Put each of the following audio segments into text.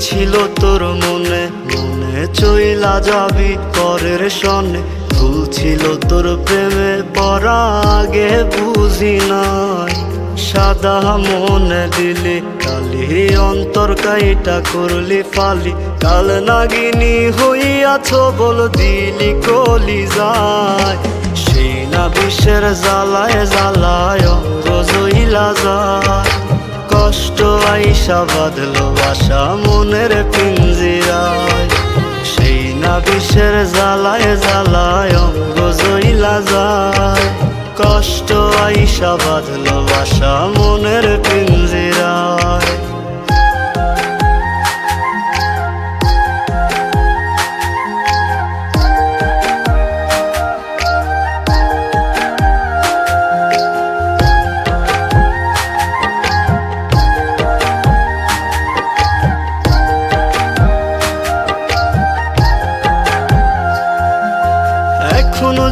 ছিল তোর মনে মনে চইলা যাবি পরের সনে। ভুল ছিল তোর প্রেমে পড়া আগে বুঝি নাই। সাদা মনে দিলি, কালি অন্তর কাইটা করলি ফালি। কাল নাগিনী হইয়াছ বল দিলি কলি যায় সেই না বিশ্বের জ্বালায় জ্বালায় অঙ্গ জইলা যায়। কষ্ট আইসা বাঁধলো বাসা মনের পিঞ্জিরায়। সেই না বিশের জ্বালায় জ্বালায় অঙ্গ জইলা যায়। কষ্ট আইসা বাঁধলো বাসা মনের পিঞ্জিরায়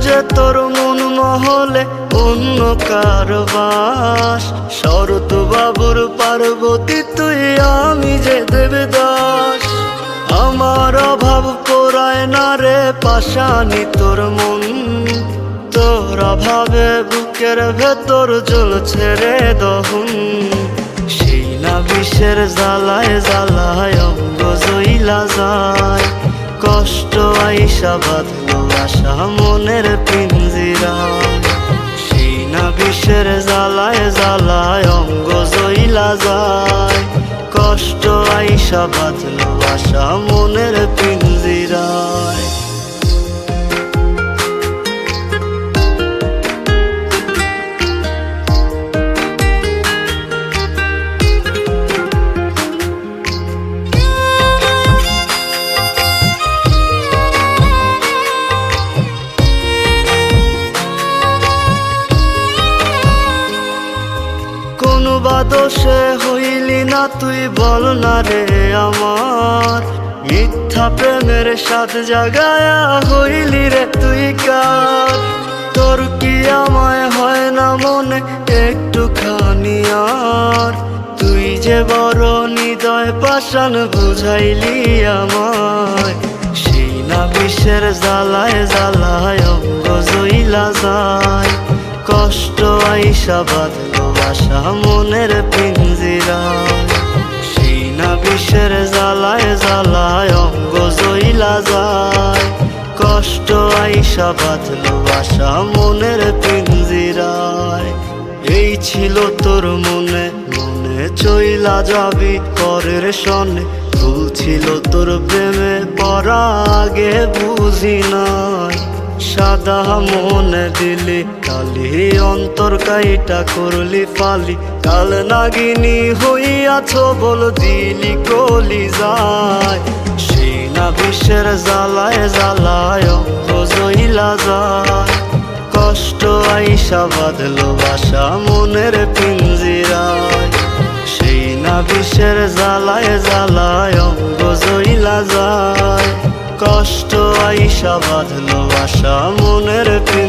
যে তোর মন মহলে অন্য কারবাস। শরৎ বাবুর পার্বতী, তুই আমি যে দেবদাস। আমার অভাব পোড়ায় না রে পাশানি তোর মন। তোর অভাবে বুকের ভেতর জ্বলছে রে দহন। সেই না বিষের জ্বালায় জ্বালায় অঙ্গ জইলা যায় কষ্ট আইসা বাঁধলো আশা মনের পিঞ্জিরা। সেই না বিষের জ্বালায় জ্বালায় অঙ্গ জইলা যায়। কষ্ট আইসা বাজলো আশা মনের পিঞ্জিরায় বাদশে হইলি না তুই বল না রে আমার। মিথ্যা প্রেমের সাথ জাগায়া হইলি রে তুই কার। তোর কি আমায় হয় না মনে? একটু খানি আর। তুই যে বড় নিদয় পাশান বুঝাইলি আমায়। সেই না বিশ্বের জ্বালায় জ্বালায় অঙ্গ জইলা যায়। কষ্ট আইসা বাঁধলো আশা মনের পিঞ্জিরা। সেই না বিষের জ্বালায় জ্বালায় অঙ্গ জইলা যায়। কষ্ট আইসা বাঁধলো আশা মনের পিঞ্জিরায়। এই ছিল তোর মনে মনে চইলা যাবি পরের সনে। ভুল ছিল তোর প্রেমে পড়া আগে বুঝি নাই। সাদা মনে দিলি কালি, অন্তর কাইটা করলি ফালি। কাল নাগিনী হইয়াছ বল দিলি কলি যায়। সেই না বিশ্বের জ্বালায় জ্বালায় জইলা যায়। কষ্ট আইসা বাঁধলো বাসা মনের পিঞ্জিরায়। সেই না বিষের জ্বালায় জ্বালায় অঙ্গ জইলা যায়। কষ্ট আইসা বাঁধলো আশা মনের পিঞ্জিরায়